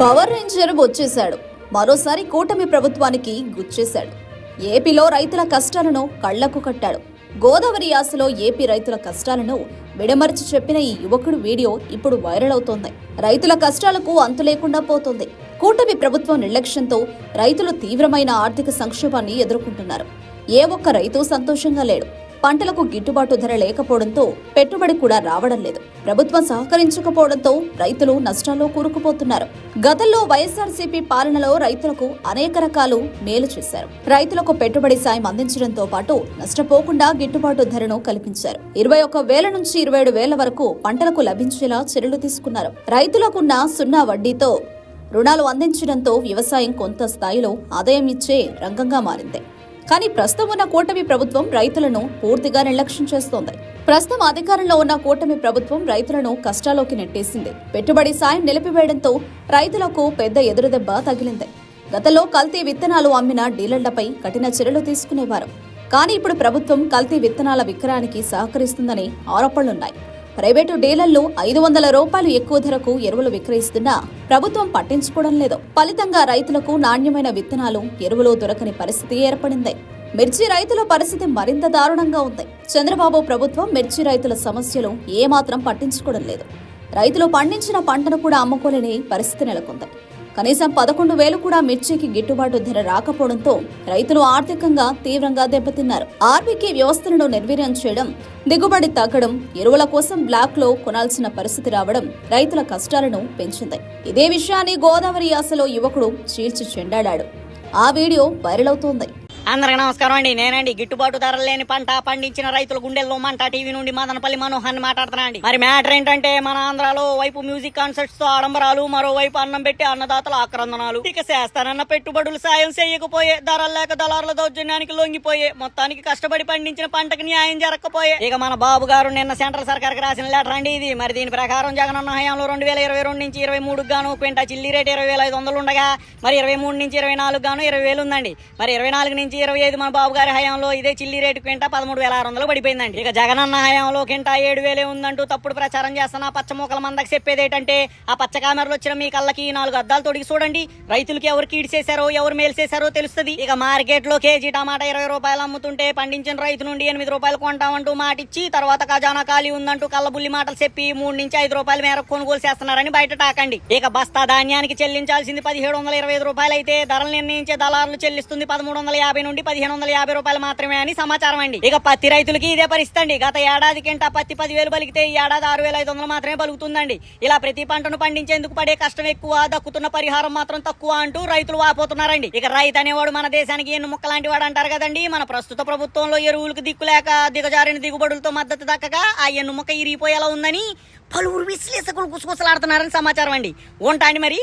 Power ranger వచ్చేశాడు. మరోసారి కూటమి ప్రభుత్వానికి గుచ్చేశాడు. ఏపీలో రైతుల కష్టాలను కళ్ళకు కట్టాడు. గోదావరి యాసలో ఏపీ రైతుల కష్టాలను విడమర్చి చెప్పిన ఈ యువకుడు వీడియో ఇప్పుడు వైరల్ అవుతోంది. రైతుల కష్టాలకు అంతు లేకుండా పోతుంది. కూటమి ప్రభుత్వం నిర్లక్ష్యంతో రైతులు తీవ్రమైన ఆర్థిక సంక్షోభాన్ని ఎదుర్కొంటున్నారు. ఏ ఒక్క రైతు సంతోషంగా లేడు. పంటలకు గిట్టుబాటు ధర లేకపోవడంతో పెట్టుబడి కూడా రావడం లేదు. ప్రభుత్వం సహకరించకపోవడంతో రైతులు నష్టాల్లో కూరుకుపోతున్నారు. గతంలో వైఎస్ఆర్సీపీ పాలనలో రైతులకు అనేక రకాలు మేలు చేశారు. రైతులకు పెట్టుబడి సాయం అందించడంతో పాటు నష్టపోకుండా గిట్టుబాటు ధరను కల్పించారు. ఇరవై ఒక్క వేల నుంచి ఇరవై ఏడు వేల వరకు పంటలకు లభించేలా చర్యలు తీసుకున్నారు. రైతులకున్న సున్నా వడ్డీతో రుణాలు అందించడంతో వ్యవసాయం కొంత స్థాయిలో ఆదాయం ఇచ్చే రంగంగా మారింది. కానీ ప్రస్తుతం ఉన్న కూటమి ప్రభుత్వం రైతులను పూర్తిగా నిర్లక్ష్యం చేస్తోంది. ప్రస్తుతం అధికారంలో ఉన్న కూటమి ప్రభుత్వం రైతులను కష్టాల్లోకి నెట్టేసింది. పెట్టుబడి సాయం నిలిపివేయడంతో రైతులకు పెద్ద ఎదురుదెబ్బ తగిలింది. గతంలో కల్తీ విత్తనాలు అమ్మిన డీలర్లపై కఠిన చర్యలు తీసుకునేవారు. కానీ ఇప్పుడు ప్రభుత్వం కల్తీ విత్తనాల విక్రయానికి సహకరిస్తుందని ఆరోపణలున్నాయి. ప్రైవేటు డీలర్లు ఐదు వందల రూపాయలు ఎక్కువ ధరకు ఎరువులు విక్రయిస్తున్నా ప్రభుత్వం పట్టించుకోవడం లేదు. ఫలితంగా రైతులకు నాణ్యమైన విత్తనాలు ఎరువులు దొరకని పరిస్థితి ఏర్పడింది. మిర్చి రైతుల పరిస్థితి మరింత దారుణంగా ఉంది. చంద్రబాబు ప్రభుత్వం మిర్చి రైతుల సమస్యలు ఏమాత్రం పట్టించుకోవడం లేదు. రైతులు పండించిన పంటను కూడా అమ్ముకోలేని పరిస్థితి నెలకొంది. కనీసం పదకొండు వేలు కూడా మిర్చికి గిట్టుబాటు ధర రాకపోవడంతో రైతులు ఆర్థికంగా తీవ్రంగా దెబ్బతిన్నారు. ఆర్బీకే వ్యవస్థలను నిర్వీర్యం చేయడం దిగుబడి తగ్గడం ఎరువుల కోసం బ్లాక్లో కొనాల్సిన పరిస్థితి రావడం రైతుల కష్టాలను పెంచింది. ఇదే విషయాన్ని గోదావరి యాసలో యువకుడు చీల్చి చెండాడాడు. ఆ వీడియో వైరల్ అవుతోంది. అందరికి నమస్కారం అండి. నేనండి. గిట్టుబాటు ధరలు లేని పంట పండించిన రైతుల గుండెల్లో మంట టీవీ నుండి మదనపల్లి మనోహన్ మాట్లాడుతున్నా అండి మరి మ్యాటర్ ఏంటంటే మన ఆంధ్రాలో వైపు మ్యూజిక్ కాన్సర్ట్స్తో ఆడంబరాలు మరోవైపు అన్నం పెట్టి అన్నదాతల ఆక్రందనాలు. ఇక చేస్తానన్న పెట్టుబడులు సాయం చేయకపోయే ధరలు లేక దళారుల దౌర్జన్యానికి లొంగిపోయే మొత్తానికి కష్టపడి పండించిన పంటకి న్యాయం జరగకపోయే. ఇక మన బాబు గారు నిన్న సెంట్రల్ సర్కార్ రాసిన లెటర్ అండి ఇది. మరి దీని ప్రకారం జగనన్న హయాంలో రెండు వేల ఇరవై రెండు నుంచి ఇరవై మూడు గాను క్వింటా చిల్లి రేట్ ఇరవై వేల ఐదు వందలు ఉండగా మరి ఇరవై మూడు నుంచి ఇరవై నాలుగు గాను ఇరవై వేలు ఉందండి. మరి ఇరవై నాలుగు నుంచి ఇరవై ఐదు మన బాబు గారి హయాంలో ఇదే చిల్లి రేటు కింట పదమూడు వేల ఆరు వందలు పడిపోయిందండి. ఇక జగనన్న హయాంలో కింట ఏడు వేలే ఉందంటూ తప్పుడు ప్రచారం చేస్తున్న పచ్చ మూకల మందకి చెప్పేది ఏంటంటే ఆ పచ్చ కామెరలు వచ్చిన మీ కళ్ళకి నాలుగు అద్దాలు తొడిగి చూడండి. రైతులకి ఎవరు కీడు చేశారో ఎవరు మేలు చేశారో తెలుస్తుంది. ఇక మార్కెట్లో కేజీ టమాటా ఇరవై రూపాయలు అమ్ముతుంటే పండించిన రైతు నుండి ఎనిమిది రూపాయలు కొంటామంటూ మాటిచ్చి తర్వాత ఖజానా ఖాళీ ఉందంటూ కళ్ళబుల్లి మాటలు చెప్పి మూడు నుంచి ఐదు రూపాయల మేరకు కొనుగోలు చేస్తున్నారని బయట టాకండి. ఇక బస్తా ధాన్యానికి చెల్లించాల్సింది పదిహేడు వందల ఇరవై ఐదు రూపాయలు అయితే ధరలు నిర్ణయించే దళారులు చెల్లిస్తుంది పదమూడు వందల యాభై నుండి పదిహేను వందల యాభై రూపాయలు మాత్రమే అని సమాచారం అండి. ఇక పత్తి రైతులకి ఇదే పరిస్థితి అండి. గత ఏడాది కింట పత్తి పదివేలు పలికితే ఈ ఏడాది ఆరు వేల ఐదు వందలు మాత్రమే పలుకుతుందండి ఇలా ప్రతి పంటను పండించేందుకు పడే కష్టం ఎక్కువ దక్కుతున్న పరిహారం మాత్రం తక్కువ అంటూ రైతులు వాపోతున్నారండి. ఇక రైతు అనేవాడు మన దేశానికి ఎన్ను ముక్కలాంటి వాడు అంటారు కదండి. మన ప్రస్తుత ప్రభుత్వంలో ఎరువులకు దిక్కులేక దిగజారిన దిగుబడులతో మద్దతు దక్కక ఆ ఎన్ను ముక్క ఇరిగిపోయేలా ఉందని పలువురు విశ్లేషకులు గుసగుసలాడుతున్నారని సమాచారం అండి. ఉంటాండి మరి.